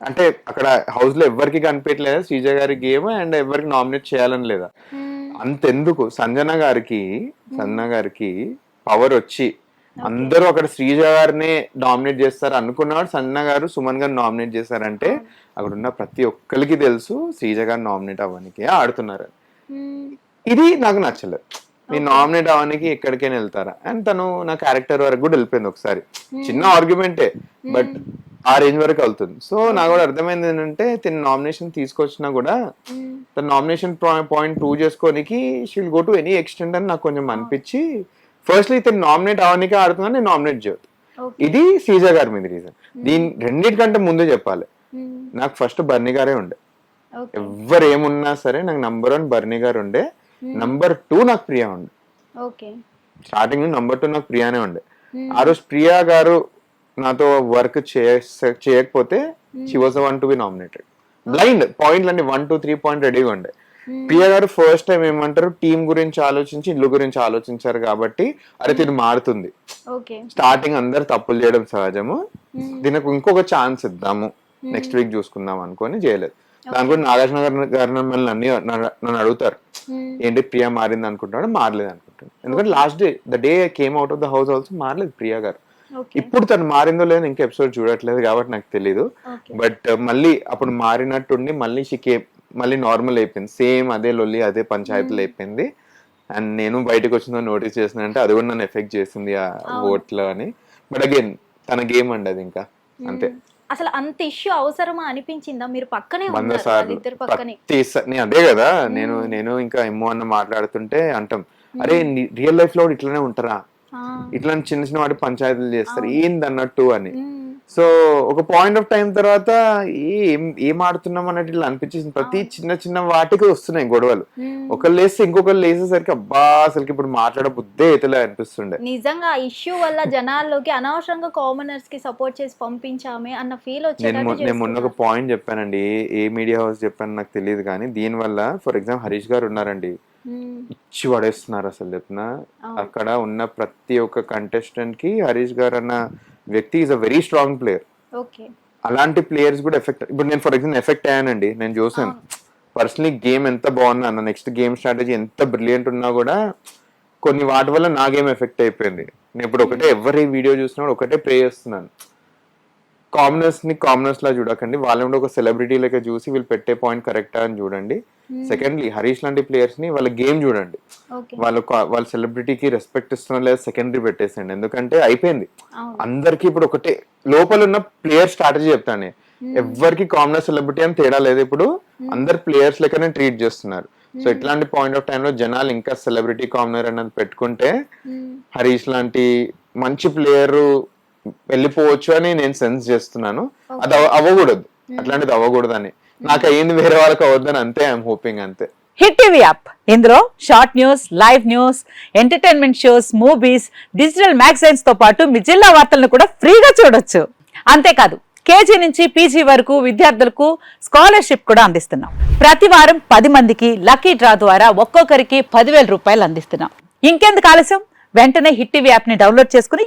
అంటే అక్కడ హౌస్లో ఎవరికి కనిపించలేదా? శ్రీజ గారి గేమ్ అండ్ ఎవరికి నామినేట్ చేయాలని లేదా? అంతెందుకు. సంజన గారికి సంజన గారికి పవర్ వచ్చి అందరూ అక్కడ శ్రీజ గారినే డామినేట్ చేస్తారు అనుకున్నవాడు సంజన గారు సుమన్ గారు నామినేట్ చేశారంటే అక్కడ ఉన్న ప్రతి ఒక్కరికి తెలుసు శ్రీజ గారు నామినేట్ అవ్వడానికి ఆడుతున్నారు ఇది నాకు నచ్చలేదు. నేను నామినేట్ అవ్వడానికి ఎక్కడికైనా వెళ్తారా? అండ్ తను నా క్యారెక్టర్ వరకు కూడా వెళ్ళిపోయింది ఒకసారి. చిన్న ఆర్గ్యుమెంటే బట్ ఆ రేంజ్ వరకు వెళ్తుంది. సో నాకు కూడా అర్థమైంది ఏంటంటే తిన నామినేషన్ తీసుకొచ్చినా కూడా తన nomination point prove చేసుకోనికి she'll go to any extent అని నాకు కొంచెం అనిపించి ఫస్ట్లీ ఇతను నామినేట్ అవడానికి ఆడుతున్నా నేను నామినేట్ చేయదు ఇది సీజ గారి మీద రీజన్ దీని రెండింటికంటే ముందే చెప్పాలి. నాకు ఫస్ట్ బర్నీ గారే ఉండే. ఎవరు ఏమున్నా సరే నాకు నంబర్ వన్ బర్నీ గారు ఉండే. నంబర్ టూ నాకు ప్రియా ఉండే. ఓకే స్టార్టింగ్ నంబర్ టూ నాకు ప్రియానే ఉండే. ఆ రోజు ప్రియా గారు నాతో వర్క్ చేయకపోతే she was one to be nominated blind పాయింట్లు అన్ని వన్ టూ త్రీ పాయింట్ రెడీగా ఉండే. ప్రియా గారు ఫస్ట్ టైం ఏమంటారు టీం గురించి ఆలోచించి ఇల్లు గురించి ఆలోచించారు కాబట్టి అరే తిని మారుతుంది. స్టార్టింగ్ అందరు తప్పులు చేయడం సహజము. దీనికి ఇంకొక ఛాన్స్ ఇద్దాము. నెక్స్ట్ వీక్ చూసుకుందాం అనుకొని చేయలేదు. దాని కూడా నాగార్జున గారు గారు నన్ను అన్ని నన్ను- అడుగుతారు. ఏంటి ప్రియా మారింది అనుకుంటున్నాడు? మారలేదు అనుకుంటాను ఎందుకంటే last day the day came out of the house also మారలేదు ప్రియా గారు. ఇప్పుడు తను మారిందో లేదో ఇంకా ఎపిసోడ్ చూడట్లేదు కాబట్టి నాకు తెలియదు బట్ మళ్ళీ అప్పుడు మారినట్టుండి మళ్ళీ షికే మళ్ళీ నార్మల్ అయిపోయింది. సేమ్ అదే లొల్లి అదే పంచాయతీలు అయిపోయింది. అండ్ నేను బయటకు వచ్చిందో నోటీస్ చేసిన అంటే అది కూడా నన్ను ఎఫెక్ట్ చేసింది ఆ ఓట్లో అని. బట్ అగైన్ తన గేమ్ అండి అది ఇంకా అంతే. అసలు అంత ఇష్యూ అవసరమా అనిపించిందా? మీరు పక్కనే ఉన్నారు పక్కనే. నేను అదే కదా నేను నేను ఇంకా ఎమ్మో అన్న మాట్లాడుతుంటే అంటాం అరే రియల్ లైఫ్లో ఇట్లానే ఉంటారా? ఇట్లా చిన్న చిన్న వాటి పంచాయతీలు చేస్తారు ఏంది అన్నట్టు అని. సో ఒక పాయింట్ ఆఫ్ టైం తర్వాత ఏం ఏం ఆడుతున్నాం అన్నట్టు ఇట్లా అనిపించేసింది ప్రతి చిన్న చిన్న వాటికి వస్తున్నాయి గొడవలు. ఒకళ్ళు లేస్తే ఇంకొకరు లేసేసరికి అబ్బా అసలుకి ఇప్పుడు మాట్లాడ బుద్ధే అయితలే అనిపిస్తుండే నిజంగా ఇష్యూ వల్ల జనాల్లోకి అనవసరంగా కామనర్స్కి సపోర్ట్ చేసి పంపించామే అన్న ఫీల్ మొ- నేను మొన్న ఒక. పాయింట్ చెప్పానండి ఏ- మీడియా హౌస్ చెప్పాను నాకు తెలియదు కానీ దీని వల్ల ఫర్ ఎగ్జాంపుల్ హరీష్ గారు ఉన్నారండి. ఇచ్చి పడేస్తున్నారు అసలు అవును. అక్కడ ఉన్న ప్రతి ఒక్క కంటెస్టెంట్కి హరీష్ గారు అన్న వ్యక్తి is a very strong player అలాంటి ప్లేయర్స్ కూడా ఎఫెక్ట్ ఇప్పుడు నేను ఫర్ ఎగ్జాంపుల్ ఎఫెక్ట్ అయ్యానండి నేను చూసాను పర్సనలీ గేమ్ ఎంత బాగున్నా అన్న నెక్స్ట్ గేమ్ స్ట్రాటజీ ఎంత బ్రిలియంట్ ఉన్నా కూడా కొన్ని వాటి వల్ల నా గేమ్ ఎఫెక్ట్ అయిపోయింది. నేను ఇప్పుడు ఒకటే ఎవరి వీడియో చూసినా ఒకటే ప్రే చేస్తున్నాను. కామనర్స్ని కామనర్స్ లా చూడకండి. వాళ్ళని ఒక సెలబ్రిటీ లెక్క చూసి వీళ్ళు పెట్టే పాయింట్ కరెక్టా అని చూడండి. సెకండ్లీ హరీష్ లాంటి ప్లేయర్స్ని వాళ్ళ గేమ్ చూడండి. వాళ్ళు వాళ్ళ సెలబ్రిటీకి రెస్పెక్ట్ ఇస్తున్నా లేదా సెకండరీ పెట్టేసండి ఎందుకంటే అయిపోయింది. అందరికి ఇప్పుడు ఒకటే లోపల ఉన్న ప్లేయర్ స్ట్రాటజీ చెప్తాను. ఎవరికి కామనర్ సెలబ్రిటీ అని తేడా లేదు ఇప్పుడు. అందరు ప్లేయర్స్ లెక్కనే ట్రీట్ చేస్తున్నారు. సో ఇట్లాంటి పాయింట్ ఆఫ్ టైంలో జనాలు ఇంకా సెలబ్రిటీ కామనర్ అన్నది పెట్టుకుంటే. హరీష్ లాంటి మంచి ప్లేయర్ వెళ్ళిపోవచ్చు అని నేను సెన్స్ చేస్తున్నాను. అది అవ- అవ్వకూడదు. అట్లాంటిది అవ్వకూడదు అని నాకు అయ్యింది వేరే వాళ్ళకి అవ్వద్దని అంతే ఐఎమ్ హోపింగ్ అంతే. Hit TV app. ఇందులో short news live news entertainment shows movies digital మ్యాగజైన్స్తో పాటు మీ జిల్లా వార్తలను కూడా ఫ్రీగా చూడొచ్చు. అంతేకాదు కేజీ నుంచి పీజీ వరకు విద్యార్థులకు స్కాలర్షిప్ కూడా అందిస్తున్నాం. ప్రతి వారం పది మందికి లక్కీ డ్రా ద్వారా ఒక్కొక్కరికి పదివేల రూపాయలు అందిస్తున్నాం. ఇంకెందుకు ఆలస్యం? వెంటనే హిట్ టీవీ యాప్ని డౌన్లోడ్ చేసుకుని